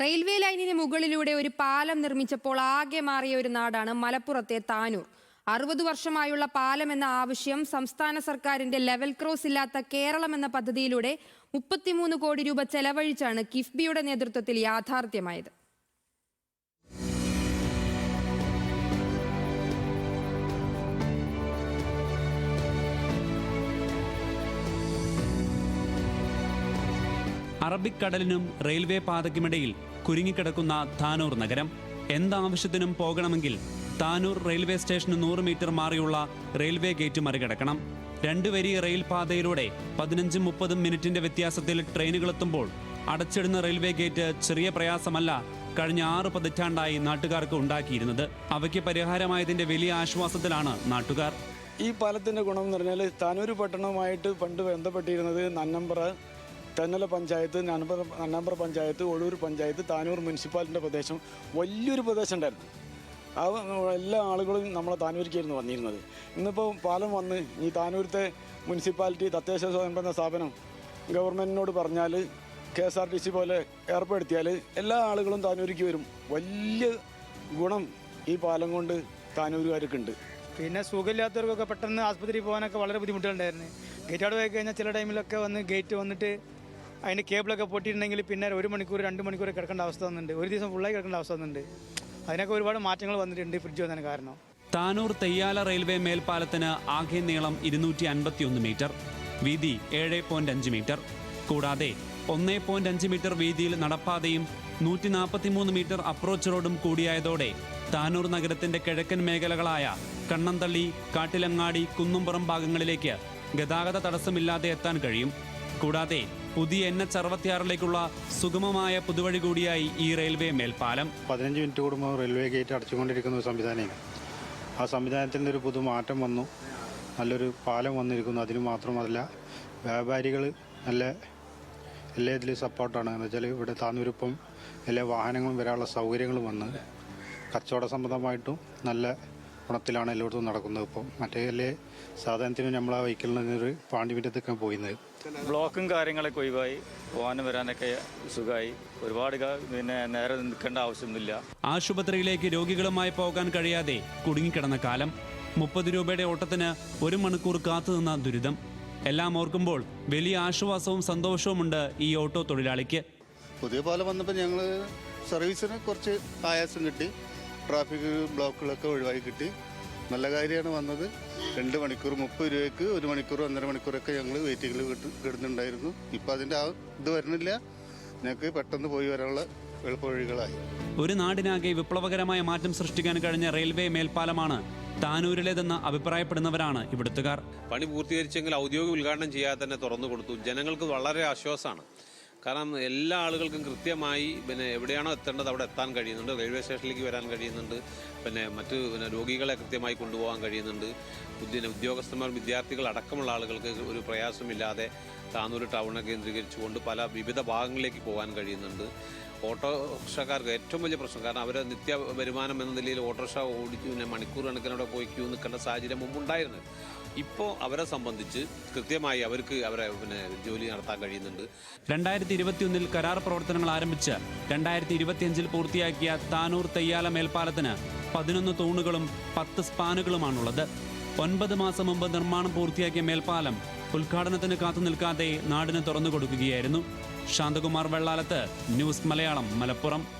Railway ലൈനിന് മുകളിലൂടെ ഒരു പാലം നിർമ്മിച്ചപ്പോൾ ആകെ മാറിയ ഒരു നാടാണ് മലപ്പുറത്തെ താനൂർ. അറുപത് വർഷമായുള്ള പാലം എന്ന ആവശ്യം സംസ്ഥാന സർക്കാരിന്റെ ലെവൽ ക്രോസ് ഇല്ലാത്ത കേരളം എന്ന പദ്ധതിയിലൂടെ മുപ്പത്തിമൂന്ന് കോടി രൂപ ചെലവഴിച്ചാണ് കിഫ്ബിയുടെ നേതൃത്വത്തിൽ യാഥാർത്ഥ്യമായത്. അറബിക്കടലിനും റെയിൽവേ പാതയ്ക്കുമിടയിൽ കുരുങ്ങിക്കിടക്കുന്ന താനൂർ നഗരം. എന്താവശ്യത്തിനും പോകണമെങ്കിൽ താനൂർ റെയിൽവേ സ്റ്റേഷന് നൂറ് മീറ്റർ മാറിയുള്ള റെയിൽവേ ഗേറ്റ് മറികടക്കണം. രണ്ട് വരി റെയിൽ പാതയിലൂടെ പതിനഞ്ചും മുപ്പതും മിനിറ്റിന്റെ വ്യത്യാസത്തിൽ ട്രെയിനുകളെത്തുമ്പോൾ അടച്ചിടുന്ന റെയിൽവേ ഗേറ്റ് ചെറിയ പ്രയാസമല്ല കഴിഞ്ഞ ആറ് പതിറ്റാണ്ടായി നാട്ടുകാർക്ക് ഉണ്ടാക്കിയിരുന്നത്. അവയ്ക്ക് പരിഹാരമായതിന്റെ വലിയ ആശ്വാസത്തിലാണ് നാട്ടുകാർ. ഈ പാലത്തിന്റെ ഗുണം എന്ന് പറഞ്ഞാൽ താനൂർ പട്ടണവുമായിട്ട് പണ്ട് ബന്ധപ്പെട്ടിരുന്നത് നന്നമ്പ്ര തെന്നല പഞ്ചായത്ത് നന്നമ്പ്ര പഞ്ചായത്ത് ഒഴൂർ പഞ്ചായത്ത് താനൂർ മുനിസിപ്പാലിറ്റിന്റെ പ്രദേശം വലിയൊരു പ്രദേശം ഉണ്ടായിരുന്നു. ആ എല്ലാ ആളുകളും നമ്മളെ താനൂരിക്കായിരുന്നു വന്നിരുന്നത്. ഇന്നിപ്പോൾ പാലം വന്ന് ഈ താനൂരത്തെ മുനിസിപ്പാലിറ്റി തദ്ദേശ സ്വയംഭരണ സ്ഥാപനം ഗവൺമെന്റിനോട് പറഞ്ഞാൽ K S R T C പോലെ ഏർപ്പെടുത്തിയാൽ എല്ലാ ആളുകളും താനൂരിക്ക് വരും. വലിയ ഗുണം ഈ പാലം കൊണ്ട് താനൂരുകാർക്കുണ്ട് പിന്നെ സുഖമില്ലാത്തവർക്കൊക്കെ പെട്ടെന്ന് ആസ്പത്രിയിൽ പോകാനൊക്കെ വളരെ ബുദ്ധിമുട്ടുണ്ടായിരുന്നു ഗേറ്റ് അവിടെ പോയി കഴിഞ്ഞാൽ ചില ടൈമിലൊക്കെ വന്ന് ഗേറ്റ് വന്നിട്ട് അതിന്റെ കേബിളൊക്കെ പൊട്ടിയിട്ടുണ്ടെങ്കിൽ പിന്നെ ഒരു മണിക്കൂർ രണ്ട് മണിക്കൂർ കിടക്കേണ്ട അവസ്ഥ വന്നിട്ടുണ്ട്. ഒരു ദിവസം ഫുള്ളായി കിടക്കേണ്ട അവസ്ഥ വന്നിട്ടുണ്ട്. അതിനൊക്കെ ഒരുപാട് മാറ്റങ്ങൾ വന്നിട്ടുണ്ട് ഫ്രിഡ്ജ് വന്നതിന് കാരണം. താനൂർ തെയ്യാല റെയിൽവേ മേൽപ്പാലത്തിന് ആകെ നീളം ഇരുന്നൂറ്റി അൻപത്തിയൊന്ന് മീറ്റർ വീതി ഏഴ് പോയിന്റ് അഞ്ച് മീറ്റർ. കൂടാതെ ഒന്നേ പോയിന്റ് അഞ്ച് മീറ്റർ വീതിയിൽ നടപ്പാതയും നൂറ്റി നാൽപ്പത്തിമൂന്ന് മീറ്റർ അപ്രോച്ച് റോഡും കൂടിയായതോടെ താനൂർ നഗരത്തിന്റെ കിഴക്കൻ മേഖലകളായ കണ്ണന്തള്ളി കാട്ടിലങ്ങാടി കുന്നുംപുറം ഭാഗങ്ങളിലേക്ക് ഗതാഗത തടസ്സമില്ലാതെ എത്താൻ കഴിയും. കൂടാതെ പുതിയ എൻ എച്ച് അറുപത്തിയാറിലേക്കുള്ള സുഗമമായ പുതുവഴി കൂടിയായി ഈ റെയിൽവേ മേൽപ്പാലം. പതിനഞ്ച് മിനിറ്റ് കൂടുമ്പോൾ റെയിൽവേ ഗേറ്റ് അടച്ചുകൊണ്ടിരിക്കുന്ന ഒരു സംവിധാനമാണ്. ആ സംവിധാനത്തിൽ നിന്നൊരു പുതു മാറ്റം വന്നു. നല്ലൊരു പാലം വന്നിരിക്കുന്നു. അതിന് മാത്രമല്ല വ്യാപാരികൾ നല്ല എല്ലാ ഇതിലും സപ്പോർട്ടാണ്. എന്ന് വെച്ചാൽ ഇവിടെ താന്നൂരിപ്പം എല്ലാ വാഹനങ്ങളും വരാനുള്ള സൗകര്യങ്ങളും വന്ന് കച്ചവട സംബന്ധമായിട്ടും നല്ല ഗുണത്തിലാണ് എല്ലായിടത്തും നടക്കുന്നത്. ഇപ്പം മറ്റേ എല്ലാ സാധനത്തിനും നമ്മൾ ആ വെഹിക്കിളിന് ഒരു പാണ്ടിമിറ്റത്തൊക്കെ പോയിരുന്നത്. ബ്ലോക്കും കാര്യങ്ങളൊക്കെ ഒഴിവായി. പോകാനും വരാനൊക്കെ സുഖമായി ഒരുപാട് പിന്നെ നേരെ നിൽക്കേണ്ട ആവശ്യമൊന്നുമില്ല. ആശുപത്രിയിലേക്ക് രോഗികളുമായി പോകാൻ കഴിയാതെ കുടുങ്ങിക്കിടന്ന കാലം. മുപ്പത് രൂപയുടെ ഓട്ടത്തിന് ഒരു മണിക്കൂർ കാത്തുനിന്ന ദുരിതം. എല്ലാം ഓർക്കുമ്പോൾ വലിയ ആശ്വാസവും സന്തോഷവുമുണ്ട് ഈ ഓട്ടോ തൊഴിലാളിക്ക്. പുതിയ പാലം വന്നപ്പോൾ ഞങ്ങൾ സർവീസിന് കുറച്ച് ആയാസം കിട്ടി. ട്രാഫിക് ബ്ലോക്കുകളൊക്കെ ഒഴിവാക്കി കിട്ടി. നല്ല കാര്യമാണ് വന്നത്. രണ്ട് മണിക്കൂർ മുപ്പത് രൂപയ്ക്ക് ഒരു മണിക്കൂർ ഒന്നര മണിക്കൂറൊക്കെ ഞങ്ങൾ വെയിറ്റിങ്ങിൽ കിടന്നുണ്ടായിരുന്നു. ഇപ്പോൾ അതിന്റെ ആ ഇത് വരുന്നില്ല. ഞങ്ങൾക്ക് പെട്ടെന്ന് പോയി വരാനുള്ള എളുപ്പവഴികളായി. ഒരു നാടിനാകെ വിപ്ലവകരമായ മാറ്റം സൃഷ്ടിക്കാൻ കഴിഞ്ഞ റെയിൽവേ മേൽപ്പാലമാണ് താനൂരിലേതെന്ന് അഭിപ്രായപ്പെടുന്നവരാണ് ഇവിടുത്തുകാർ. പണി പൂർത്തീകരിച്ചെങ്കിൽ ഔദ്യോഗിക ഉദ്ഘാടനം ചെയ്യാതെ തന്നെ തുറന്നു കൊടുത്തു. ജനങ്ങൾക്ക് വളരെ ആശ്വാസമാണ്. കാരണം എല്ലാ ആളുകൾക്കും കൃത്യമായി പിന്നെ എവിടെയാണോ എത്തേണ്ടത് അവിടെ എത്താൻ കഴിയുന്നുണ്ട്. റെയിൽവേ സ്റ്റേഷനിലേക്ക് വരാൻ കഴിയുന്നുണ്ട്. പിന്നെ മറ്റ് പിന്നെ രോഗികളെ കൃത്യമായി കൊണ്ടുപോകാൻ കഴിയുന്നുണ്ട്. പിന്നെ ഉദ്യോഗസ്ഥന്മാർ വിദ്യാർത്ഥികൾ അടക്കമുള്ള ആളുകൾക്ക് ഒരു പ്രയാസമില്ലാതെ താനൂർ ടൗണിനെ കേന്ദ്രീകരിച്ചുകൊണ്ട് പല വിവിധ ഭാഗങ്ങളിലേക്ക് പോകാൻ കഴിയുന്നുണ്ട്. ഓട്ടോറിക്ഷക്കാർക്ക് ഏറ്റവും വലിയ പ്രശ്നം കാരണം അവർ നിത്യ വരുമാനം എന്ന നിലയിൽ ഓട്ടോറിക്ഷ ഓടിച്ച് പിന്നെ മണിക്കൂർ കണക്കിനവിടെ പോയി ക്യൂ നിൽക്കേണ്ട സാഹചര്യം മുമ്പുണ്ടായിരുന്നു ഇപ്പോൾ അവരെ സംബന്ധിച്ച് കൃത്യമായി അവർക്ക് അവരെ പിന്നെ ജോലി നടത്താൻ കഴിയുന്നുണ്ട്. രണ്ടായിരത്തി ഇരുപത്തിയൊന്നിൽ കരാർ പ്രവർത്തനങ്ങൾ ആരംഭിച്ച് രണ്ടായിരത്തി ഇരുപത്തിയഞ്ചിൽ പൂർത്തിയാക്കിയ താനൂർ തെയ്യാല മേൽപ്പാലത്തിന് പതിനൊന്ന് തൂണുകളും പത്ത് സ്പാനുകളുമാണുള്ളത്. ഒൻപത് മാസം മുമ്പ് നിർമ്മാണം പൂർത്തിയാക്കിയ മേൽപ്പാലം ഉദ്ഘാടനത്തിന് കാത്തു നിൽക്കാതെ നാടിന് തുറന്നു കൊടുക്കുകയായിരുന്നു. ശാന്തകുമാർ വെള്ളാലത്ത് ന്യൂസ് മലയാളം മലപ്പുറം.